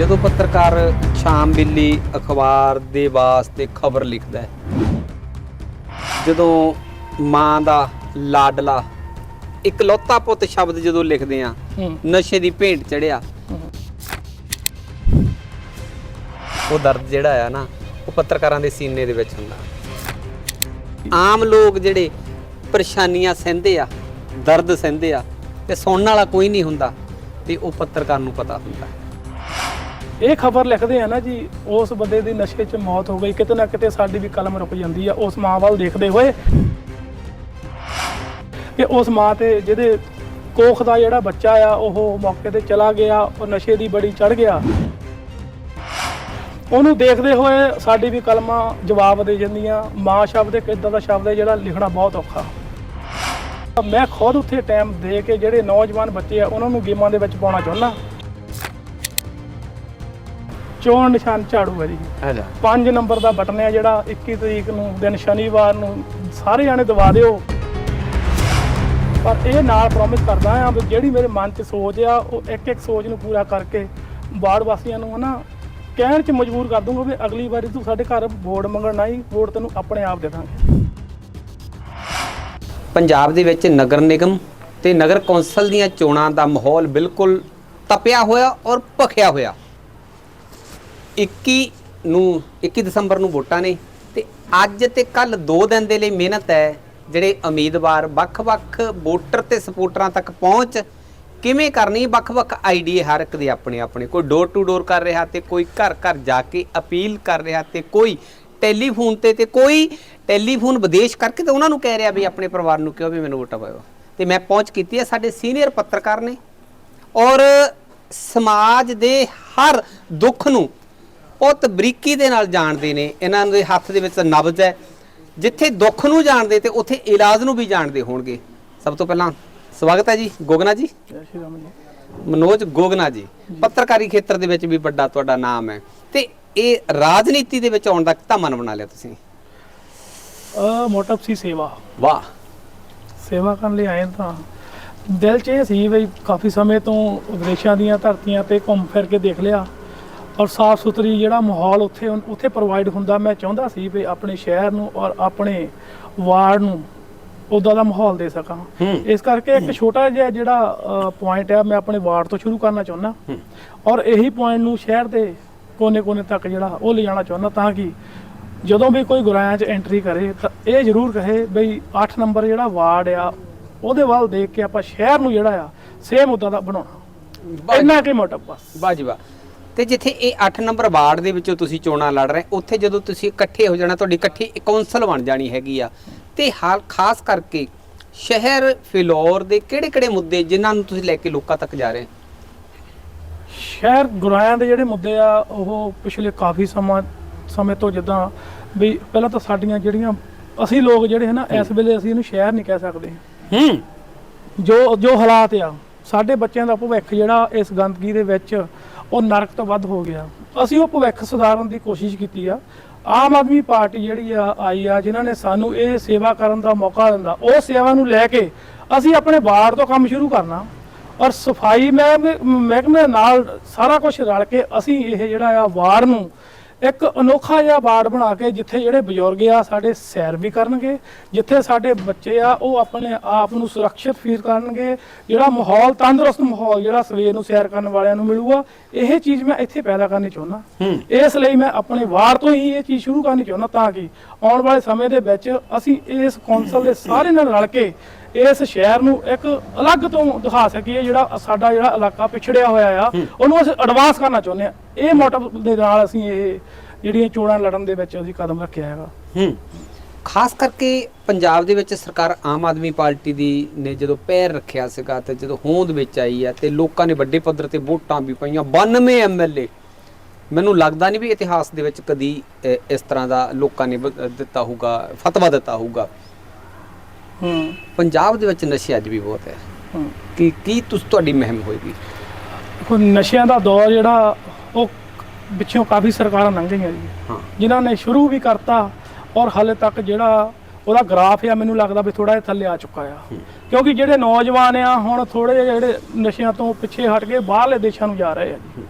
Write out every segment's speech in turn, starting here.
ਜਦੋਂ ਪੱਤਰਕਾਰ ਸ਼ਾਮ ਬਿੱਲੀ ਅਖਬਾਰ ਦੇ ਵਾਸਤੇ ਖਬਰ ਲਿਖਦਾ ਹੈ ਜਦੋਂ ਮਾਂ ਦਾ ਲਾਡਲਾ ਇਕਲੌਤਾ ਪੁੱਤ ਸ਼ਬਦ ਜਦੋਂ ਲਿਖਦੇ ਆ ਨਸ਼ੇ ਦੀ ਭੇਂਟ ਚੜਿਆ। ਉਹ ਦਰਦ ਜਿਹੜਾ ਆ ਨਾ ਉਹ ਪੱਤਰਕਾਰਾਂ ਦੇ ਸੀਨੇ ਦੇ ਵਿੱਚ ਹੁੰਦਾ। ਆਮ ਲੋਕ ਜਿਹੜੇ ਪਰੇਸ਼ਾਨੀਆਂ ਸਹਿੰਦੇ ਆ ਦਰਦ ਸਹਿੰਦੇ ਆ ਤੇ ਸੁਣਨ ਵਾਲਾ ਕੋਈ ਨਹੀਂ ਹੁੰਦਾ ਤੇ ਉਹ ਪੱਤਰਕਾਰ ਨੂੰ ਪਤਾ ਹੁੰਦਾ। ਇਹ ਖਬਰ ਲਿਖਦੇ ਆ ਨਾ ਜੀ, ਉਸ ਬੰਦੇ ਦੀ ਨਸ਼ੇ 'ਚ ਮੌਤ ਹੋ ਗਈ, ਕਿਤੇ ਨਾ ਕਿਤੇ ਸਾਡੀ ਵੀ ਕਲਮ ਰੁਕ ਜਾਂਦੀ ਆ, ਉਸ ਮਾਂ ਵੱਲ ਦੇਖਦੇ ਹੋਏ। ਕਿ ਉਸ ਮਾਂ ਤੇ ਜਿਹਦੇ ਕੋਖ ਦਾ ਜਿਹੜਾ ਬੱਚਾ ਆ, ਉਹ ਮੌਕੇ ਤੇ ਚਲਾ ਗਿਆ, ਉਹ ਨਸ਼ੇ ਦੀ ਬੜੀ ਚੜ ਗਿਆ। ਉਹਨੂੰ ਦੇਖਦੇ ਹੋਏ ਸਾਡੀ ਵੀ ਕਲਮਾਂ ਜਵਾਬ ਦੇ ਜਾਂਦੀਆਂ, ਮਾਂ ਸ਼ਬਦ ਇੱਕ ਇਦਾਂ ਦਾ ਸ਼ਬਦ ਹੈ ਜਿਹੜਾ ਲਿਖਣਾ ਬਹੁਤ ਔਖਾ। ਮੈਂ ਖੁਦ ਉੱਥੇ ਟਾਈਮ ਦੇ ਕੇ ਜਿਹੜੇ ਨੌਜਵਾਨ ਬੱਚੇ ਆ, ਉਹਨਾਂ ਨੂੰ ਗੇਮਾਂ ਦੇ ਵਿੱਚ ਪਾਉਣਾ ਚਾਹੁੰਦਾ। ਚੋਣ ਨਿਸ਼ਾਨ ਝਾੜੂ ਹੈ ਜੀ। ਹੈਗਾ 5 ਨੰਬਰ ਦਾ ਬਟਨ ਹੈ ਜਿਹੜਾ 21 ਤਰੀਕ ਨੂੰ ਦਿਨ ਸ਼ਨੀਵਾਰ ਨੂੰ ਸਾਰੇ ਜਾਣੇ ਦਬਾ ਦਿਓ। ਪਰ ਇਹ ਨਾਲ ਪ੍ਰੋਮਿਸ ਕਰਦਾ ਆ ਵੀ ਜਿਹੜੀ ਮੇਰੇ ਮਨ 'ਚ ਸੋਚ ਆ ਉਹ ਇੱਕ ਇੱਕ ਸੋਚ ਨੂੰ ਪੂਰਾ ਕਰਕੇ ਬਾੜ ਵਾਸੀਆਂ ਨੂੰ ਹਨਾ ਕਹਿਣ 'ਚ ਮਜਬੂਰ ਕਰ ਦੂੰਗਾ ਵੀ ਅਗਲੀ ਵਾਰੀ ਤੂੰ ਸਾਡੇ ਘਰ ਵੋਟ ਮੰਗਣ ਨਾ ਹੀ ਵੋਟ ਤੈਨੂੰ ਆਪਣੇ ਆਪ ਦੇ ਦਾਂਗੇ। ਪੰਜਾਬ ਦੇ ਵਿੱਚ ਨਗਰ ਨਿਗਮ ਤੇ ਨਗਰ ਕੌਂਸਲ ਦੀਆਂ ਚੋਣਾਂ ਦਾ ਮਾਹੌਲ ਬਿਲਕੁਲ ਤਪਿਆ ਹੋਇਆ ਔਰ ਭਖਿਆ ਹੋਇਆ। 21 ਨੂੰ 21 ਦਸੰਬਰ ਨੂੰ ਵੋਟਾਂ ਨੇ ਤੇ ਅੱਜ ਤੇ ਕੱਲ 2 ਦਿਨ ਦੇ ਲਈ ਮਿਹਨਤ ਹੈ ਜਿਹੜੇ ਉਮੀਦਵਾਰ ਵੱਖ-ਵੱਖ ਵੋਟਰ ਤੇ ਸਪੋਰਟਰਾਂ ਤੱਕ ਪਹੁੰਚ ਕਿਵੇਂ ਕਰਨੀ, ਵੱਖ-ਵੱਖ ਆਈਡੀਏ ਹਰ ਇੱਕ ਦੇ ਆਪਣੇ ਆਪਣੇ ਕੋਈ ਡੋਰ ਟੂ ਡੋਰ ਕਰ ਰਿਹਾ ਤੇ ਕੋਈ ਘਰ ਘਰ ਜਾ ਕੇ ਅਪੀਲ ਕਰ ਰਿਹਾ ਤੇ ਕੋਈ ਟੈਲੀਫੋਨ ਤੇ ਤੇ ਕੋਈ ਟੈਲੀਫੋਨ ਵਿਦੇਸ਼ ਕਰਕੇ ਤੇ ਉਹਨਾਂ ਨੂੰ ਕਹਿ ਰਿਹਾ ਵੀ ਆਪਣੇ ਪਰਿਵਾਰ ਨੂੰ ਕਿਹਾ ਵੀ ਮੈਨੂੰ ਵੋਟਾਂ ਪਾਇਓ। ਤੇ ਮੈਂ ਪਹੁੰਚ ਕੀਤੀ ਹੈ, ਸਾਡੇ ਸੀਨੀਅਰ ਪੱਤਰਕਾਰ ਨੇ ਔਰ ਸਮਾਜ ਦੇ ਹਰ ਦੁੱਖ ਨੂੰ ਬਹੁਤ ਬਰੀਕੀ ਦੇ ਨਾਲ ਜਾਣਦੇ ਨੇ ਇਹਨਾਂ ਦੇ ਹੱਥ ਦੇ ਵਿੱਚ ਨਬਜ਼ ਹੈ। ਜਿੱਥੇ ਦੁੱਖ ਨੂੰ ਜਾਣਦੇ ਤੇ ਉੱਥੇ ਇਲਾਜ ਨੂੰ ਵੀ ਜਾਣਦੇ ਹੋਣਗੇ। ਸਭ ਤੋਂ ਪਹਿਲਾਂ ਸਵਾਗਤ ਹੈ ਜੀ ਗੋਗਨਾ ਜੀ। ਮਨੋਜ ਗੋਗਨਾ ਜੀ ਪੱਤਰਕਾਰੀ ਖੇਤਰ ਦੇ ਵਿੱਚ ਵੀ ਵੱਡਾ ਤੁਹਾਡਾ ਨਾਮ ਹੈ। ਤੇ ਇਹ ਰਾਜਨੀਤੀ ਦੇ ਵਿੱਚ ਆਉਣ ਦਾ ਕਿਤਾ ਮਨ ਬਣਾ ਲਿਆ ਤੁਸੀਂ। ਅ ਮੋਟਿਵ ਸੀ ਸੇਵਾ। ਵਾਹ। ਸੇਵਾ ਕਰਨ ਲਈ ਆਏ ਤਾਂ ਦਿਲ 'ਚ ਇਹ ਸੀ ਵੀ ਕਾਫੀ ਸਮੇਂ ਤੋਂ ਵਿਦੇਸ਼ਾਂ ਦੀਆਂ ਧਰਤੀਆਂ ਤੇ ਘੁੰਮ ਫਿਰ ਕੇ ਦੇਖ ਲਿਆ। ਔਰ ਸਾਫ਼ ਸੁਥਰੀ ਜਿਹੜਾ ਮਾਹੌਲ ਉੱਥੇ ਉੱਥੇ ਪ੍ਰੋਵਾਈਡ ਹੁੰਦਾ ਮੈਂ ਚਾਹੁੰਦਾ ਸੀ ਵੀ ਆਪਣੇ ਸ਼ਹਿਰ ਨੂੰ ਔਰ ਆਪਣੇ ਵਾਰਡ ਨੂੰ ਉਦਾਂ ਦਾ ਮਾਹੌਲ ਦੇ ਸਕਾਂ। ਇਸ ਕਰਕੇ ਇੱਕ ਛੋਟਾ ਜਿਹਾ ਜਿਹੜਾ ਪੁਆਇੰਟ ਹੈ ਮੈਂ ਆਪਣੇ ਵਾਰਡ ਤੋਂ ਸ਼ੁਰੂ ਕਰਨਾ ਚਾਹੁੰਦਾ। ਔਰ ਇਹੀ ਪੁਆਇੰਟ ਨੂੰ ਸ਼ਹਿਰ ਦੇ ਕੋਨੇ-ਕੋਨੇ ਤੱਕ ਜਿਹੜਾ ਉਹ ਲਿਜਾਣਾ ਚਾਹੁੰਦਾ ਤਾਂ ਕਿ ਜਦੋਂ ਵੀ ਕੋਈ ਗੁਰਾਇਆਂ 'ਚ ਐਂਟਰੀ ਕਰੇ ਤਾਂ ਇਹ ਜ਼ਰੂਰ ਕਹੇ ਬਈ 8 ਨੰਬਰ ਜਿਹੜਾ ਵਾਰਡ ਆ ਉਹਦੇ ਵੱਲ ਦੇਖ ਕੇ ਆਪਾਂ ਸ਼ਹਿਰ ਨੂੰ ਜਿਹੜਾ ਆ ਸੇਮ ਉਦਾਂ ਦਾ ਬਣਾਉਣਾ। ਇੰਨਾ ਕਿ ਮੋਟਿਵ ਬਸ। ਵਾਹ ਜੀ ਵਾਹ। ਤੇ ਜਿੱਥੇ ਇਹ 8 ਨੰਬਰ ਵਾਰਡ ਦੇ ਵਿੱਚੋਂ ਤੁਸੀਂ ਚੋਣਾਂ ਲੜ ਰਹੇ ਉੱਥੇ ਜਦੋਂ ਤੁਸੀਂ ਇਕੱਠੇ ਹੋ ਜਾਣਾ ਤੁਹਾਡੀ ਇਕੱਠੀ ਕੌਂਸਲ ਬਣ ਜਾਣੀ ਹੈਗੀ ਆ। ਤੇ ਹਾਲ ਖਾਸ ਕਰਕੇ ਸ਼ਹਿਰ ਫਿਲੌਰ ਦੇ ਕਿਹੜੇ-ਕਿਹੜੇ ਮੁੱਦੇ ਜਿਨ੍ਹਾਂ ਨੂੰ ਤੁਸੀਂ ਲੈ ਕੇ ਲੋਕਾਂ ਤੱਕ ਜਾ ਰਹੇ ਸ਼ਹਿਰ ਗੁਰਾਇਆਂ ਦੇ ਜਿਹੜੇ ਮੁੱਦੇ ਆ ਉਹ ਪਿਛਲੇ ਕਾਫੀ ਸਮਾਂ ਸਮੇਂ ਤੋਂ ਜਿੱਦਾਂ ਵੀ ਪਹਿਲਾਂ ਤਾਂ ਸਾਡੀਆਂ ਜਿਹੜੀਆਂ ਅਸੀਂ ਲੋਕ ਜਿਹੜੇ ਹਨਾ ਇਸ ਵੇਲੇ ਅਸੀਂ ਇਹਨੂੰ ਸ਼ਹਿਰ ਨਹੀਂ ਕਹਿ ਸਕਦੇ। ਹੂੰ। ਜੋ ਜੋ ਹਾਲਾਤ ਆ ਸਾਡੇ ਬੱਚਿਆਂ ਦਾ ਭਵਿੱਖ ਜਿਹੜਾ ਇਸ ਗੰਦਗੀ ਦੇ ਵਿੱਚ ਉਹ ਨਰਕ ਤੋਂ ਵੱਧ ਹੋ ਗਿਆ। ਅਸੀਂ ਉਹ ਭਵਿੱਖ ਸੁਧਾਰਨ ਦੀ ਕੋਸ਼ਿਸ਼ ਕੀਤੀ ਆ। ਆਮ ਆਦਮੀ ਪਾਰਟੀ ਜਿਹੜੀ ਆ, ਆਈ ਆ, ਜਿਨ੍ਹਾਂ ਨੇ ਸਾਨੂੰ ਇਹ ਸੇਵਾ ਕਰਨ ਦਾ ਮੌਕਾ ਦਿੰਦਾ, ਉਹ ਸੇਵਾ ਨੂੰ ਲੈ ਕੇ ਅਸੀਂ ਆਪਣੇ ਵਾਰਡ ਤੋਂ ਕੰਮ ਸ਼ੁਰੂ ਕਰਨਾ। ਔਰ ਸਫ਼ਾਈ ਮਹਿਕਮੇ ਮਹਿਕਮੇ ਨਾਲ ਸਾਰਾ ਕੁਝ ਰਲ ਕੇ ਅਸੀਂ ਇਹ ਜਿਹੜਾ ਆ ਵਾਰਡ ਨੂੰ ਇੱਕ ਅਨੋਖਾ ਜਿਹਾ ਵਾਰਡ ਬਣਾ ਕੇ ਜਿੱਥੇ ਜਿਹੜੇ ਬਜ਼ੁਰਗ ਆ ਸਾਡੇ ਸੈਰ ਵੀ ਕਰਨਗੇ ਜਿੱਥੇ ਸਾਡੇ ਬੱਚੇ ਆ ਉਹ ਆਪਣੇ ਆਪ ਨੂੰ ਸੁਰੱਖਿਅਤ ਫੀਲ ਕਰਨਗੇ। ਜਿਹੜਾ ਮਾਹੌਲ ਤੰਦਰੁਸਤ ਮਾਹੌਲ ਜਿਹੜਾ ਸਵੇਰ ਨੂੰ ਸੈਰ ਕਰਨ ਵਾਲਿਆਂ ਨੂੰ ਮਿਲੂਗਾ ਇਹ ਚੀਜ਼ ਮੈਂ ਇੱਥੇ ਪੈਦਾ ਕਰਨੀ ਚਾਹੁੰਦਾ। ਇਸ ਲਈ ਮੈਂ ਆਪਣੇ ਵਾਰਡ ਤੋਂ ਹੀ ਇਹ ਚੀਜ਼ ਸ਼ੁਰੂ ਕਰਨੀ ਚਾਹੁੰਦਾ ਤਾਂ ਕਿ ਆਉਣ ਵਾਲੇ ਸਮੇਂ ਦੇ ਵਿੱਚ ਅਸੀਂ ਇਸ ਕੌਂਸਲ ਦੇ ਸਾਰੇ ਨਾਲ ਰਲ ਕੇ ਇਸ ਸ਼ਹਿਰ ਨੂੰ ਇੱਕ ਅਲੱਗ ਤੋਂ ਦਿਖਾ ਸਕੀਏ ਜਿਹੜਾ ਸਾਡਾ ਜਿਹੜਾ ਇਲਾਕਾ ਪਿਛੜਿਆ ਹੋਇਆ ਆ ਉਹਨੂੰ ਅਸੀਂ ਐਡਵਾਂਸ ਕਰਨਾ ਚਾਹੁੰਦੇ ਆ ਇਹ ਮੋਟਿਵ ਦੇ ਨਾਲ ਅਸੀਂ ਇਹ ਜਿਹੜੀਆਂ ਚੋਣਾਂ ਲੜਨ ਦੇ ਵਿੱਚ ਅਸੀਂ ਕਦਮ ਰੱਖਿਆ ਹੈਗਾ। ਹੂੰ। ਖਾਸ ਕਰਕੇ ਪੰਜਾਬ ਦੇ ਵਿੱਚ ਸਰਕਾਰ ਆਮ ਆਦਮੀ ਪਾਰਟੀ ਦੀ ਨੇ ਜਦੋਂ ਪੈਰ ਰੱਖਿਆ ਸੀਗਾ ਤੇ ਜਦੋਂ ਹੋਂਦ ਵਿੱਚ ਆਈ ਹੈ ਤੇ ਲੋਕਾਂ ਨੇ ਵੱਡੇ ਪੱਧਰ ਤੇ ਵੋਟਾਂ ਵੀ ਪਈਆਂ 92 ਐਮਐਲਏ ਮੈਨੂੰ ਲੱਗਦਾ ਨਹੀਂ ਵੀ ਇਤਿਹਾਸ ਦੇ ਵਿੱਚ ਕਦੀ ਇਸ ਤਰ੍ਹਾਂ ਦਾ ਲੋਕਾਂ ਨੇ ਦਿੱਤਾ ਹੋਊਗਾ ਫਤਵਾ ਦਿੱਤਾ ਹੋਊਗਾ। ਹੂੰ। ਪੰਜਾਬ ਦੇ ਵਿੱਚ ਨਸ਼ੇ ਅੱਜ ਵੀ ਬਹੁਤ ਹੈ। ਹੂੰ। ਕੀ ਕੀ ਤੁਸ ਤੁਹਾਡੀ ਮਹਿਮ ਹੋਏਗੀ? ਦੇਖੋ ਨਸ਼ਿਆਂ ਦਾ ਦੌਰ ਜਿਹੜਾ ਉਹ ਪਿੱਛੋਂ ਕਾਫੀ ਸਰਕਾਰਾਂ ਲੰਘ ਗਈਆਂ ਜੀ। ਹਾਂ। ਜਿਨ੍ਹਾਂ ਨੇ ਸ਼ੁਰੂ ਵੀ ਕਰਤਾ ਔਰ ਹਾਲੇ ਤੱਕ ਜਿਹੜਾ ਉਹਦਾ ਗ੍ਰਾਫ ਆ ਮੈਨੂੰ ਲੱਗਦਾ ਵੀ ਥੋੜਾ ਜਿਹਾ ਥੱਲੇ ਆ ਚੁੱਕਾ ਆ। ਕਿਉਂਕਿ ਜਿਹੜੇ ਨੌਜਵਾਨ ਆ ਹੁਣ ਥੋੜੇ ਜਿਹੜੇ ਨਸ਼ਿਆਂ ਤੋਂ ਪਿੱਛੇ ਹਟ ਕੇ ਬਾਹਰਲੇ ਦੇਸ਼ਾਂ ਨੂੰ ਜਾ ਰਹੇ ਆ ਜੀ।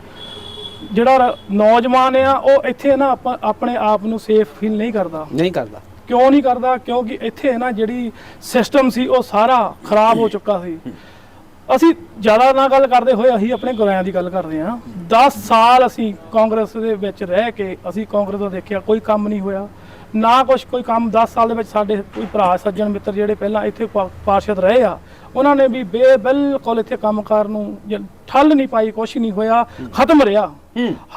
ਜਿਹੜਾ ਨੌਜਵਾਨ ਆ ਉਹ ਇੱਥੇ ਨਾ ਆਪਾਂ ਆਪਣੇ ਆਪ ਨੂੰ ਸੇਫ ਫੀਲ ਨਹੀਂ ਕਰਦਾ। ਨਹੀਂ ਕਰਦਾ। ਕਿਉਂ ਨਹੀਂ ਕਰਦਾ? ਕਿਉਂਕਿ ਇੱਥੇ ਨਾ ਜਿਹੜੀ ਸਿਸਟਮ ਸੀ ਉਹ ਸਾਰਾ ਖਰਾਬ ਹੋ ਚੁੱਕਾ ਸੀ। ਅਸੀਂ ਜ਼ਿਆਦਾ ਨਾ ਗੱਲ ਕਰਦੇ ਹੋਏ ਅਸੀਂ ਆਪਣੇ ਗੁਰਿਆਂ ਦੀ ਗੱਲ ਕਰਦੇ ਹਾਂ। 10 ਸਾਲ ਅਸੀਂ ਕਾਂਗਰਸ ਦੇ ਵਿੱਚ ਰਹਿ ਕੇ ਅਸੀਂ ਕਾਂਗਰਸ ਦਾ ਦੇਖਿਆ ਕੋਈ ਕੰਮ ਨਹੀਂ ਹੋਇਆ। ਨਾ ਕੁਛ ਕੋਈ ਕੰਮ। 10 ਸਾਲ ਦੇ ਵਿੱਚ ਸਾਡੇ ਕੋਈ ਭਰਾ ਸੱਜਣ ਮਿੱਤਰ ਜਿਹੜੇ ਪਹਿਲਾਂ ਇੱਥੇ ਪਾਰਸ਼ਦ ਰਹੇ ਆ ਉਹਨਾਂ ਨੇ ਵੀ ਬੇ ਬਿਲਕੁਲ ਇੱਥੇ ਕੰਮਕਾਰ ਨੂੰ ਠੱਲ ਨਹੀਂ ਪਾਈ ਕੁਛ ਨਹੀਂ ਹੋਇਆ ਖਤਮ ਰਿਹਾ।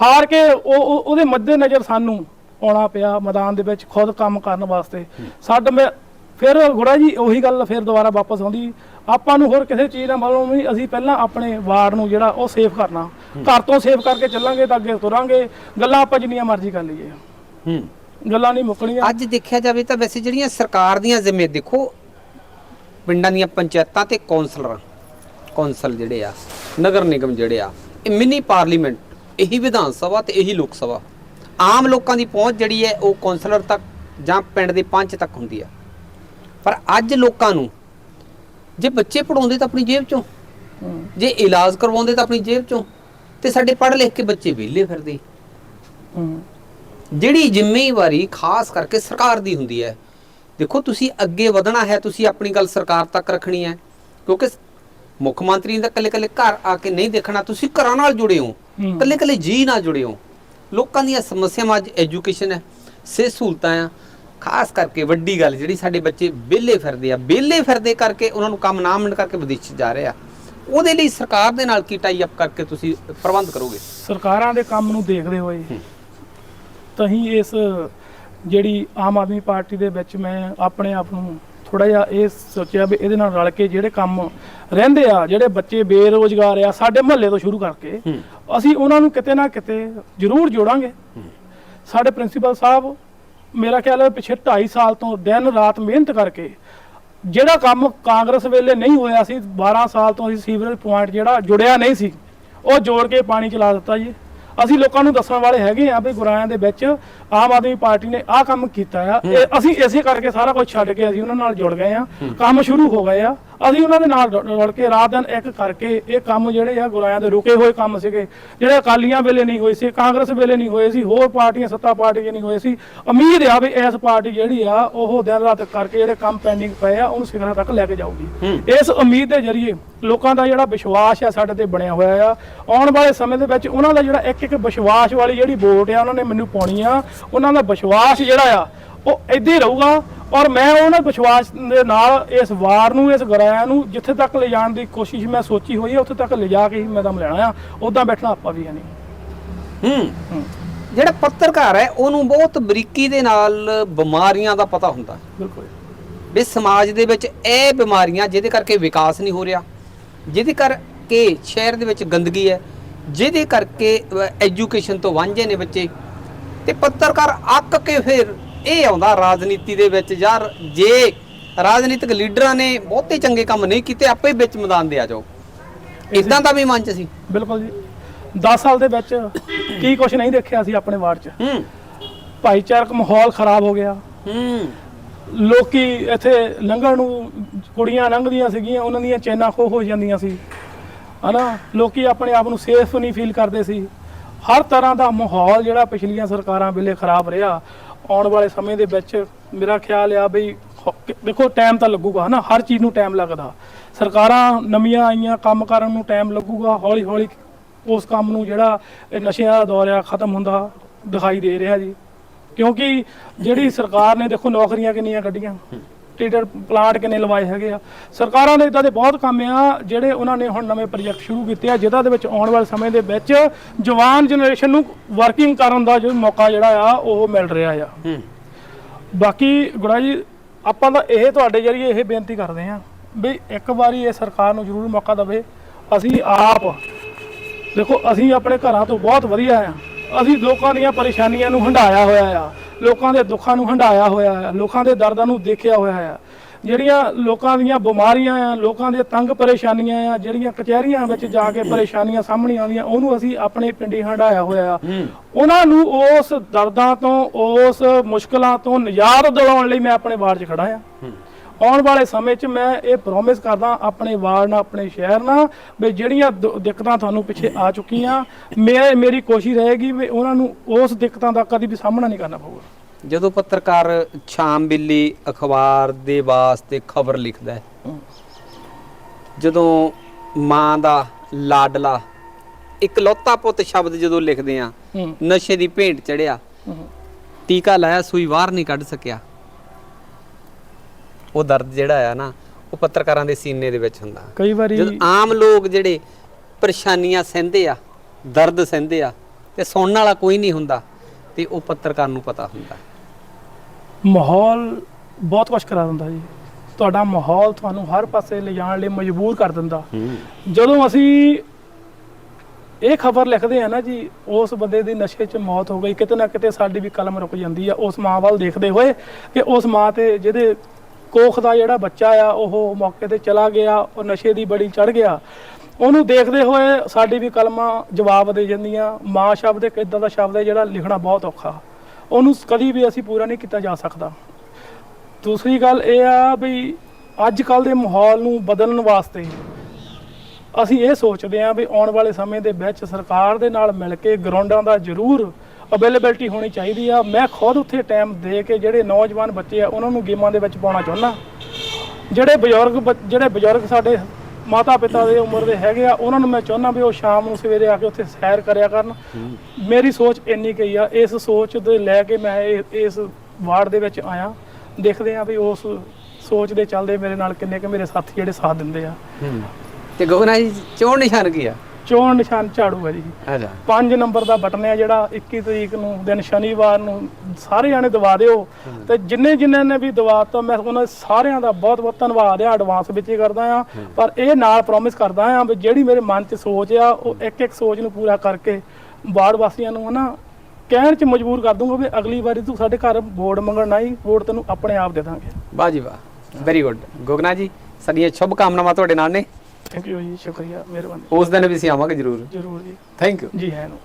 ਹਾਰ ਕੇ ਉਹ- ਉਹਦੇ ਮੱਦੇ ਨਜ਼ਰ ਸਾਨੂੰ ਆਉਣਾ ਪਿਆ ਮੈਦਾਨ ਦੇ ਵਿੱਚ ਖੁਦ ਕੰਮ ਕਰਨ ਵਾਸਤੇ। ਸਾਡਾ ਮੈਂ ਫਿਰ ਗੁੜਾ ਜੀ ਉਹੀ ਗੱਲ ਫਿਰ ਦੁਬਾਰਾ ਵਾਪਸ ਆਉਂਦੀ। ਆਪਾਂ ਨੂੰ ਹੋਰ ਕਿਸੇ ਚੀਜ਼ ਦਾ ਮਤਲਬ ਨਹੀਂ ਅਸੀਂ ਪਹਿਲਾਂ ਆਪਣੇ ਵਾਰਡ ਨੂੰ ਜਿਹੜਾ ਉਹ ਸੇਫ ਕਰਨਾ। ਘਰ ਤੋਂ ਸੇਫ ਕਰਕੇ ਚੱਲਾਂਗੇ ਤਾਂ ਅੱਗੇ ਤੁਰਾਂਗੇ। ਗੱਲਾਂ ਆਪਾਂ ਜਿੰਨੀਆਂ ਮਰਜ਼ੀ ਕਰ ਲਈਏ। ਹੂੰ। ਗੱਲਾਂ ਨਹੀਂ ਮੁੱਕਣੀਆਂ। ਅੱਜ ਦੇਖਿਆ ਜਾਵੇ ਤਾਂ ਵੈਸੇ ਜਿਹੜੀਆਂ ਸਰਕਾਰ ਦੀਆਂ ਜ਼ਿੰਮੇ ਦੇਖੋ ਪਿੰਡਾਂ ਦੀਆਂ ਪੰਚਾਇਤਾਂ ਤੇ ਕੌਂਸਲਰ ਕੌਂਸਲ ਜਿਹੜੇ ਆ ਨਗਰ ਨਿਗਮ ਜਿਹੜੇ ਆ ਇਹ ਮਿਨੀ ਪਾਰਲੀਮੈਂਟ ਇਹੀ ਵਿਧਾਨ ਸਭਾ ਤੇ ਇਹੀ ਲੋਕ ਸਭਾ। ਆਮ ਲੋਕਾਂ ਦੀ ਪਹੁੰਚ ਜਿਹੜੀ ਹੈ ਉਹ ਕੌਂਸਲਰ ਤੱਕ ਜਾਂ ਪਿੰਡ ਦੇ ਪੰਚ ਤੱਕ ਹੁੰਦੀ ਆ ਪਰ ਅੱਜ ਲੋਕਾਂ ਨੂੰ ਜੇ ਬੱਚੇ ਪੜਾਉਂਦੇ ਤਾਂ ਆਪਣੀ ਜੇਬ ਚੋਂ। ਜੇ ਇਲਾਜ ਕਰਵਾਉਂਦੇ ਤਾਂ ਆਪਣੀ ਜੇਬ ਚੋਂ ਤੇ ਸਾਡੇ ਪੜ੍ਹ ਲਿਖ ਕੇ ਬੱਚੇ ਵਿਹਲੇ ਫਿਰਦੇ ਜਿਹੜੀ ਜ਼ਿੰਮੇਵਾਰੀ ਖਾਸ ਕਰਕੇ ਸਰਕਾਰ ਦੀ ਹੁੰਦੀ ਹੈ ਦੇਖੋ ਤੁਸੀਂ ਅੱਗੇ ਵਧਣਾ ਹੈ ਤੁਸੀਂ ਆਪਣੀ ਗੱਲ ਸਰਕਾਰ ਤੱਕ ਰੱਖਣੀ ਹੈ ਕਿਉਂਕਿ ਮੁੱਖ ਮੰਤਰੀ ਦਾ ਕੱਲੇ ਕੱਲੇ ਘਰ ਆ ਕੇ ਨਹੀਂ ਦੇਖਣਾ ਤੁਸੀਂ ਘਰਾਂ ਨਾਲ ਜੁੜੇ ਹੂੰ। ਕੱਲੇ ਕੱਲੇ ਜੀ ਨਾਲ ਜੁੜੇ ਹੋ ਲੋਕਾਂ ਦੀਆਂ ਸਮੱਸਿਆਵਾਂ ਅੱਜ ਐਜੂਕੇਸ਼ਨ ਹੈ ਸੇ ਸਹੂਲਤਾਂ ਆ ਖਾਸ ਕਰਕੇ ਵੱਡੀ ਗੱਲ ਜਿਹੜੀ ਸਾਡੇ ਬੱਚੇ ਵਿਹਲੇ ਫਿਰਦੇ ਆ ਵਿਹਲੇ ਫਿਰਦੇ ਕਰਕੇ ਉਹਨਾਂ ਨੂੰ ਕੰਮ ਨਾ ਮਿਲਣ ਕਰਕੇ ਵਿਦੇਸ਼ ਜਾ ਰਹੇ ਆ। ਉਹਦੇ ਲਈ ਸਰਕਾਰ ਦੇ ਨਾਲ ਕੀ ਟਾਈ ਅਪ ਕਰਕੇ ਤੁਸੀਂ ਪ੍ਰਬੰਧ ਕਰੋਗੇ? ਸਰਕਾਰਾਂ ਦੇ ਕੰਮ ਨੂੰ ਦੇਖਦੇ ਹੋਏ ਤਹੀਂ ਇਸ ਜਿਹੜੀ ਆਮ ਆਦਮੀ ਪਾਰਟੀ ਦੇ ਵਿੱਚ ਮੈਂ ਆਪਣੇ ਆਪ ਨੂੰ ਥੋੜਾ ਜਿਹਾ ਇਹ ਸੋਚਿਆ ਵੀ ਇਹਦੇ ਨਾਲ ਰਲ ਕੇ ਜਿਹੜੇ ਕੰਮ ਰਹਿੰਦੇ ਆ ਜਿਹੜੇ ਬੱਚੇ ਬੇਰੋਜ਼ਗਾਰ ਆ ਸਾਡੇ ਮੁਹੱਲੇ ਤੋਂ ਸ਼ੁਰੂ ਕਰਕੇ ਅਸੀਂ ਉਹਨਾਂ ਨੂੰ ਕਿਤੇ ਨਾ ਕਿਤੇ ਜ਼ਰੂਰ ਜੋੜਾਂਗੇ। ਸਾਡੇ ਪ੍ਰਿੰਸੀਪਲ ਸਾਹਿਬ ਮੇਰਾ ਖਿਆਲ ਹੈ ਪਿਛੇ 2.5 ਸਾਲ ਤੋਂ ਦਿਨ ਰਾਤ ਮਿਹਨਤ ਕਰਕੇ ਜਿਹੜਾ ਕੰਮ ਕਾਂਗਰਸ ਵੇਲੇ ਨਹੀਂ ਹੋਇਆ ਸੀ 12 ਸਾਲ ਤੋਂ ਅਸੀਂ ਸੀਵਰੇਜ ਪੁਆਇੰਟ ਜਿਹੜਾ ਜੁੜਿਆ ਨਹੀਂ ਸੀ ਉਹ ਜੋੜ ਕੇ ਪਾਣੀ ਚਲਾ ਦਿੱਤਾ ਜੀ। ਅਸੀਂ ਲੋਕਾਂ ਨੂੰ ਦੱਸਣ ਵਾਲੇ ਹੈਗੇ ਆ ਵੀ ਗੁਰਾਇਆਂ ਦੇ ਵਿੱਚ ਆਮ ਆਦਮੀ ਪਾਰਟੀ ਨੇ ਆਹ ਕੰਮ ਕੀਤਾ ਆ। ਅਸੀਂ ਇਸੇ ਕਰਕੇ ਸਾਰਾ ਕੁਝ ਛੱਡ ਕੇ ਅਸੀਂ ਉਹਨਾਂ ਨਾਲ ਜੁੜ ਗਏ ਆ। ਕੰਮ ਸ਼ੁਰੂ ਹੋ ਗਏ ਆ। ਅਸੀਂ ਉਹਨਾਂ ਦੇ ਨਾਲ ਰਲ ਕੇ ਰਾਤ ਦਿਨ ਇੱਕ ਕਰਕੇ ਇਹ ਕੰਮ ਜਿਹੜੇ ਆ ਗੁਰਾਇਆਂ ਦੇ ਰੁਕੇ ਹੋਏ ਕੰਮ ਸੀਗੇ। ਜਿਹੜੇ ਅਕਾਲੀਆਂ ਵੇਲੇ ਨਹੀਂ ਹੋਏ ਸੀ ਕਾਂਗਰਸ ਵੇਲੇ ਨਹੀਂ ਹੋਏ ਸੀ ਹੋਰ ਪਾਰਟੀਆਂ ਸੱਤਾ ਪਾਰਟੀਆਂ ਨਹੀਂ ਹੋਏ ਸੀ। ਉਮੀਦ ਆ ਵੀ ਇਸ ਪਾਰਟੀ ਜਿਹੜੀ ਆ ਉਹ ਦਿਨ ਰਾਤ ਕਰਕੇ ਜਿਹੜੇ ਕੰਮ ਪੈਂਡਿੰਗ ਪਏ ਆ ਉਹਨੂੰ ਸਿਖਰਾਂ ਤੱਕ ਲੈ ਕੇ ਜਾਊਗੀ। ਇਸ ਉਮੀਦ ਦੇ ਜ਼ਰੀਏ ਲੋਕਾਂ ਦਾ ਜਿਹੜਾ ਵਿਸ਼ਵਾਸ ਆ ਸਾਡੇ ਤੇ ਬਣਿਆ ਹੋਇਆ ਆ। ਆਉਣ ਵਾਲੇ ਸਮੇਂ ਦੇ ਵਿੱਚ ਉਹਨਾਂ ਦਾ ਜਿਹੜਾ ਇੱਕ ਇੱਕ ਵਿਸ਼ਵਾਸ ਵਾਲੀ ਜਿਹੜੀ ਵੋਟ ਆ ਉਹਨਾਂ ਨੇ ਮੈਨੂੰ ਪਾਉਣੀ ਆ। ਉਹਨਾਂ ਦਾ ਵਿਸ਼ਵਾਸ ਜਿਹੜਾ ਆ ਉਹ ਏਦਾਂ ਹੀ ਰਹੂਗਾ ਔਰ ਮੈਂ ਉਹਨਾਂ ਵਿਸ਼ਵਾਸ ਦੇ ਨਾਲ ਇਸ ਵਾਰ ਨੂੰ ਇਸ ਗਰਾਇਆ ਨੂੰ ਜਿੱਥੇ ਤੱਕ ਲਿਜਾਣ ਦੀ ਕੋਸ਼ਿਸ਼ ਮੈਂ ਸੋਚੀ ਹੋਈ ਹੈ ਉੱਥੇ ਤੱਕ ਲਿਜਾ ਕੇ ਹੀ ਮੈਂ ਦਮ ਲੈਣਾ ਆ। ਉਦਾਂ ਬੈਠਣਾ ਆਪਾਂ ਵੀ ਹੈ ਨਹੀਂ। ਹੂੰ। ਜਿਹੜਾ ਪੱਤਰਕਾਰ ਹੈ ਉਹਨੂੰ ਬਹੁਤ ਬਰੀਕੀ ਦੇ ਨਾਲ ਬਿਮਾਰੀਆਂ ਦਾ ਪਤਾ ਹੁੰਦਾ। ਬਿਲਕੁਲ। ਵੀ ਸਮਾਜ ਦੇ ਵਿੱਚ ਇਹ ਬਿਮਾਰੀਆਂ ਜਿਹਦੇ ਕਰਕੇ ਵਿਕਾਸ ਨਹੀਂ ਹੋ ਰਿਹਾ ਜਿਹਦੇ ਕਰਕੇ ਸ਼ਹਿਰ ਦੇ ਵਿੱਚ ਗੰਦਗੀ ਹੈ ਜਿਹਦੇ ਕਰਕੇ ਐਜੂਕੇਸ਼ਨ ਤੋਂ ਵਾਂਝੇ ਨੇ ਬੱਚੇ। ਤੇ ਪੱਤਰਕਾਰ ਅੱਕ ਕੇ ਫਿਰ ਇਹ ਆਉਂਦਾ ਰਾਜਨੀਤੀ ਦੇ ਵਿੱਚ ਯਾਰ ਜੇ ਰਾਜਨੀਤਿਕ ਲੀਡਰਾਂ ਨੇ ਬਹੁਤੇ ਚੰਗੇ ਕੰਮ ਨਹੀਂ ਕੀਤੇ ਆਪੇ ਵਿੱਚ ਮੈਦਾਨ ਦੇ ਆ ਜਾਓ। ਇਦਾਂ ਦਾ ਵੀ ਮੰਚ ਸੀ। ਬਿਲਕੁਲ ਜੀ। 10 ਸਾਲ ਦੇ ਵਿੱਚ ਕੀ ਕੁਝ ਨਹੀਂ ਦੇਖਿਆ ਸੀ ਆਪਣੇ ਵਾਰਡ 'ਚ। ਹੂੰ। ਭਾਈਚਾਰਕ ਮਾਹੌਲ ਖਰਾਬ ਹੋ ਗਿਆ। ਹੂੰ। ਲੋਕੀ ਇੱਥੇ ਲੰਘਣ ਨੂੰ ਕੁੜੀਆਂ ਲੰਘਦੀਆਂ ਸੀਗੀਆਂ ਉਹਨਾਂ ਦੀਆਂ ਚੈਨਾਂ ਖੋ ਹੋ ਜਾਂਦੀਆਂ ਸੀ। ਹਨਾ? ਲੋਕੀ ਆਪਣੇ ਆਪ ਨੂੰ ਸੇਫ ਨਹੀਂ ਫੀਲ ਕਰਦੇ ਸੀ। ਹਰ ਤਰ੍ਹਾਂ ਦਾ ਮਾਹੌਲ ਜਿਹੜਾ ਪਿਛਲੀਆਂ ਸਰਕਾਰਾਂ ਵੇਲੇ ਖਰਾਬ ਰਿਹਾ ਆਉਣ ਵਾਲੇ ਸਮੇਂ ਦੇ ਵਿੱਚ ਮੇਰਾ ਖਿਆਲ ਆ ਬਈ ਦੇਖੋ ਟਾਈਮ ਤਾਂ ਲੱਗੂਗਾ, ਹਨਾ? ਹਰ ਚੀਜ਼ ਨੂੰ ਟਾਈਮ ਲੱਗਦਾ। ਸਰਕਾਰਾਂ ਨਵੀਆਂ ਆਈਆਂ, ਕੰਮ ਕਰਨ ਨੂੰ ਟਾਈਮ ਲੱਗੂਗਾ ਹੌਲੀ ਹੌਲੀ ਉਸ ਕੰਮ ਨੂੰ ਜਿਹੜਾ ਨਸ਼ਿਆਂ ਦਾ ਦੌਰ ਆ, ਖਤਮ ਹੁੰਦਾ ਦਿਖਾਈ ਦੇ ਰਿਹਾ ਜੀ। ਕਿਉਂਕਿ ਜਿਹੜੀ ਸਰਕਾਰ ਨੇ, ਦੇਖੋ, ਨੌਕਰੀਆਂ ਕਿੰਨੀਆਂ ਕੱਢੀਆਂ। ਟੀਟਰ ਪਲਾਂਟ ਕਿੰਨੇ ਲਵਾਏ ਹੈਗੇ ਆ। ਸਰਕਾਰਾਂ ਦੇ ਇਦਾਂ ਦੇ ਬਹੁਤ ਕੰਮ ਆ ਜਿਹੜੇ ਉਹਨਾਂ ਨੇ ਹੁਣ ਨਵੇਂ ਪ੍ਰੋਜੈਕਟ ਸ਼ੁਰੂ ਕੀਤੇ ਆ ਜਿਹਦਾ ਦੇ ਵਿੱਚ ਆਉਣ ਵਾਲੇ ਸਮੇਂ ਦੇ ਵਿੱਚ ਜਵਾਨ ਜਨਰੇਸ਼ਨ ਨੂੰ ਵਰਕਿੰਗ ਕਰਨ ਦਾ ਜੋ ਮੌਕਾ ਜਿਹੜਾ ਆ ਉਹ ਮਿਲ ਰਿਹਾ ਆ। ਹੂੰ। ਬਾਕੀ ਗੁੜਾ ਜੀ ਆਪਾਂ ਤਾਂ ਇਹ ਤੁਹਾਡੇ ਜਰੀਏ ਇਹ ਬੇਨਤੀ ਕਰਦੇ ਹਾਂ ਵੀ ਇੱਕ ਵਾਰੀ ਇਹ ਸਰਕਾਰ ਨੂੰ ਜ਼ਰੂਰ ਮੌਕਾ ਦੇਵੇ। ਅਸੀਂ ਆਪ ਦੇਖੋ ਅਸੀਂ ਆਪਣੇ ਘਰਾਂ ਤੋਂ ਬਹੁਤ ਵਧੀਆ ਆ। ਅਸੀਂ ਲੋਕਾਂ ਦੀਆਂ ਪਰੇਸ਼ਾਨੀਆਂ ਨੂੰ ਹੰਡਾਇਆ ਹੋਇਆ ਆ। ਲੋਕਾਂ ਦੇ ਦੁੱਖਾਂ ਨੂੰ ਹੰਡਾਇਆ ਹੋਇਆ ਆ। ਲੋਕਾਂ ਦੇ ਦਰਦਾਂ ਨੂੰ ਦੇਖਿਆ ਹੋਇਆ ਆ। ਜਿਹੜੀਆਂ ਲੋਕਾਂ ਦੀਆਂ ਬਿਮਾਰੀਆਂ ਆ ਲੋਕਾਂ ਦੇ ਤੰਗ ਪਰੇਸ਼ਾਨੀਆਂ ਆ ਜਿਹੜੀਆਂ ਕਚਹਿਰੀਆਂ ਵਿੱਚ ਜਾ ਕੇ ਪਰੇਸ਼ਾਨੀਆਂ ਸਾਹਮਣੇ ਆਉਂਦੀਆਂ ਉਹਨੂੰ ਅਸੀਂ ਆਪਣੇ ਪਿੰਡੀ ਹੰਡਾਇਆ ਹੋਇਆ ਆ। ਉਹਨਾਂ ਨੂੰ ਉਸ ਦਰਦਾਂ ਤੋਂ ਉਸ ਮੁਸ਼ਕਲਾਂ ਤੋਂ ਨਿਜਾਤ ਦਿਲਾਉਣ ਲਈ ਮੈਂ ਆਪਣੇ ਵਾਰਡ 'ਚ ਖੜਾ ਆ। ਆਉਣ ਵਾਲੇ ਸਮੇਂ 'ਚ ਮੈਂ ਇਹ ਪ੍ਰੋਮਿਸ ਕਰਦਾ ਆਪਣੇ ਵਾਰਡ ਨਾਲ ਆਪਣੇ ਸ਼ਹਿਰ ਨਾਲ ਵੀ ਜਿਹੜੀਆਂ ਦ- ਦਿੱਕਤਾਂ ਤੁਹਾਨੂੰ ਪਿੱਛੇ ਆ ਚੁੱਕੀਆਂ ਮੈਂ ਮੇਰੀ ਕੋਸ਼ਿਸ਼ ਰਹੇਗੀ ਵੀ ਉਹਨਾਂ ਨੂੰ ਉਸ ਦਿੱਕਤਾਂ ਦਾ ਕਦੀ ਵੀ ਸਾਹਮਣਾ ਨਹੀਂ ਕਰਨਾ ਪਊਗਾ। ਜਦੋਂ ਪੱਤਰਕਾਰ ਸ਼ਾਮ ਬਿੱਲੀ ਅਖਬਾਰ ਦੇ ਵਾਸਤੇ ਖਬਰ ਲਿਖਦਾ ਹੈ ਜਦੋਂ ਮਾਂ ਦਾ ਲਾਡਲਾ ਇਕਲੌਤਾ ਪੁੱਤ ਸ਼ਬਦ ਜਦੋਂ ਲਿਖਦੇ ਆ ਹੂੰ। ਨਸ਼ੇ ਦੀ ਭੇਂਟ ਚੜਿਆ ਹੂੰ। ਟੀਕਾ ਲਾਇਆ ਸੂਈ ਬਾਹਰ ਨਹੀਂ ਕੱਢ ਸਕਿਆ। ਉਹ ਦਰਦ ਜਿਹੜਾ ਆ ਨਾ ਉਹ ਪੱਤਰਕਾਰਾਂ ਦੇ ਸੀਨੇ ਦੇ ਵਿੱਚ ਹੁੰਦਾ। ਕਈ ਵਾਰੀ ਜਦ ਆਮ ਲੋਕ ਜਿਹੜੇ ਪਰੇਸ਼ਾਨੀਆਂ ਸਹਿੰਦੇ ਆ ਦਰਦ ਸਹਿੰਦੇ ਆ ਤੇ ਸੁਣਨ ਵਾਲਾ ਕੋਈ ਨਹੀਂ ਹੁੰਦਾ ਤੇ ਉਹ ਪੱਤਰਕਾਰ ਨੂੰ ਪਤਾ ਹੁੰਦਾ। ਮਾਹੌਲ ਬਹੁਤ ਕੁਝ ਕਰਾ ਦਿੰਦਾ ਜੀ। ਤੁਹਾਡਾ ਮਾਹੌਲ ਤੁਹਾਨੂੰ ਹਰ ਪਾਸੇ ਲਿਜਾਣ ਲਈ ਮਜਬੂਰ ਕਰ ਦਿੰਦਾ। ਜਦੋਂ ਅਸੀਂ ਇਹ ਖਬਰ ਲਿਖਦੇ ਆ ਨਾ ਜੀ ਉਸ ਬੰਦੇ ਦੀ ਨਸ਼ੇ 'ਚ ਮੌਤ ਹੋ ਗਈ ਕਿਤੇ ਨਾ ਕਿਤੇ ਸਾਡੀ ਵੀ ਕਲਮ ਰੁਕ ਜਾਂਦੀ ਆ ਉਸ ਮਾਂ ਵੱਲ ਦੇਖਦੇ ਹੋਏ ਕਿ ਉਸ ਮਾਂ ਤੇ ਜਿਹਦੇ ਕੋਖ ਦਾ ਜਿਹੜਾ ਬੱਚਾ ਆ, ਉਹ ਮੌਕੇ ਤੇ ਚਲਾ ਗਿਆ, ਉਹ ਨਸ਼ੇ ਦੀ ਬੜੀ ਚੜ ਗਿਆ। ਉਹਨੂੰ ਦੇਖਦੇ ਹੋਏ ਸਾਡੀ ਵੀ ਕਲਮਾਂ ਜਵਾਬ ਦੇ ਜਾਂਦੀਆਂ, ਮਾਂ ਸ਼ਬਦ ਇੱਕ ਇਦਾਂ ਦਾ ਸ਼ਬਦ ਹੈ ਜਿਹੜਾ ਲਿਖਣਾ ਬਹੁਤ ਔਖਾ। ਉਹਨੂੰ ਕਦੀ ਵੀ ਅਸੀਂ ਪੂਰਾ ਨਹੀਂ ਕੀਤਾ ਜਾ ਸਕਦਾ। ਦੂਸਰੀ ਗੱਲ ਇਹ ਆ ਵੀ ਅੱਜ ਕੱਲ ਦੇ ਮਾਹੌਲ ਨੂੰ ਬਦਲਣ ਵਾਸਤੇ ਅਸੀਂ ਇਹ ਸੋਚਦੇ ਹਾਂ ਵੀ ਆਉਣ ਵਾਲੇ ਸਮੇਂ ਦੇ ਵਿੱਚ ਸਰਕਾਰ ਦੇ ਨਾਲ ਮਿਲ ਕੇ ਗਰਾਊਂਡਾਂ ਦਾ ਜ਼ਰੂਰ ਅਵੇਲੇਬਿਲਟੀ ਹੋਣੀ ਚਾਹੀਦੀ ਆ। ਮੈਂ ਖੁਦ ਉੱਥੇ ਟਾਈਮ ਦੇ ਕੇ ਜਿਹੜੇ ਨੌਜਵਾਨ ਬੱਚੇ ਆ ਉਹਨਾਂ ਨੂੰ ਗੇਮਾਂ ਦੇ ਵਿੱਚ ਪਾਉਣਾ ਚਾਹੁੰਦਾ। ਜਿਹੜੇ ਬਜ਼ੁਰਗ ਜਿਹੜੇ ਬਜ਼ੁਰਗ ਸਾਡੇ ਮਾਤਾ ਪਿਤਾ ਦੇ ਉਮਰ ਦੇ ਹੈਗੇ ਆ ਉਹਨਾਂ ਨੂੰ ਮੈਂ ਚਾਹੁੰਦਾ ਵੀ ਉਹ ਸ਼ਾਮ ਨੂੰ ਸਵੇਰੇ ਆ ਕੇ ਉੱਥੇ ਸੈਰ ਕਰਿਆ ਕਰਨ। ਮੇਰੀ ਸੋਚ ਇੰਨੀ ਕਈ ਆ ਇਸ ਸੋਚ ਦੇ ਲੈ ਕੇ ਮੈਂ ਇਸ ਵਾਰਡ ਦੇ ਵਿੱਚ ਆਇਆ। ਦੇਖਦੇ ਆ ਵੀ ਉਸ ਸੋਚ ਦੇ ਚੱਲਦੇ ਮੇਰੇ ਨਾਲ ਕਿੰਨੇ ਕੁ ਮੇਰੇ ਸਾਥੀ ਜਿਹੜੇ ਸਾਥ ਦਿੰਦੇ ਆ। ਤੇ ਗੋਨਾ ਜੀ ਚੋਣ ਨਿਸ਼ਾਨ ਕੀ ਆ? ਚੋਣ ਨਿਸ਼ਾਨ ਝਾੜੂ ਹੈ ਜੀ। ਅੱਛਾ 5 ਨੰਬਰ ਦਾ ਬਟਨ ਹੈ ਜਿਹੜਾ 21 ਤਰੀਕ ਨੂੰ ਦਿਨ ਸ਼ਨੀਵਾਰ ਨੂੰ ਸਾਰੇ ਜਾਣੇ ਦਬਾ ਦਿਓ। ਤੇ ਜਿੰਨੇ ਜਿੰਨੇ ਨੇ ਵੀ ਦਵਾਤਾ ਮੈਂ ਉਹਨਾਂ ਸਾਰਿਆਂ ਦਾ ਬਹੁਤ ਬਹੁਤ ਧੰਨਵਾਦ ਆ ਐਡਵਾਂਸ ਵਿੱਚ ਹੀ ਕਰਦਾ ਆ ਪਰ ਇਹ ਨਾਲ ਪ੍ਰੋਮਿਸ ਕਰਦਾ ਆ ਵੀ ਜਿਹੜੀ ਮੇਰੇ ਮਨ 'ਚ ਸੋਚ ਆ ਉਹ ਇੱਕ ਇੱਕ ਸੋਚ ਨੂੰ ਪੂਰਾ ਕਰਕੇ ਵਾਰਡ ਵਾਸੀਆਂ ਨੂੰ ਹਨਾ ਕਹਿਣ 'ਚ ਮਜਬੂਰ ਕਰ ਦੂੰਗਾ ਵੀ ਅਗਲੀ ਵਾਰੀ ਤੂੰ ਸਾਡੇ ਘਰ ਵੋਟ ਮੰਗਣ ਹੀ ਵੋਟ ਤੈਨੂੰ ਆਪਣੇ ਆਪ ਦੇ ਦਾਂਗੇ। ਵਾਹ ਜੀ ਵਾਹ। ਵੈਰੀ ਗੁੱਡ ਗੋਗਨਾ ਜੀ ਸਾਡੀਆਂ ਸ਼ੁਭ ਕਾਮਨਾਵਾਂ ਤੁਹਾਡੇ ਨਾਲ ਨੇ। ਥੈਂਕ ਯੂ ਜੀ ਸ਼ੁਕਰੀਆ ਮਿਹਰਬਾਨੀ। ਉਸ ਦਿਨ ਵੀ ਅਸੀਂ ਆਵਾਂਗੇ ਜ਼ਰੂਰ। ਜ਼ਰੂਰ ਜੀ। ਥੈਂਕ ਯੂ ਜੀ ਹੈ ਨੂੰ।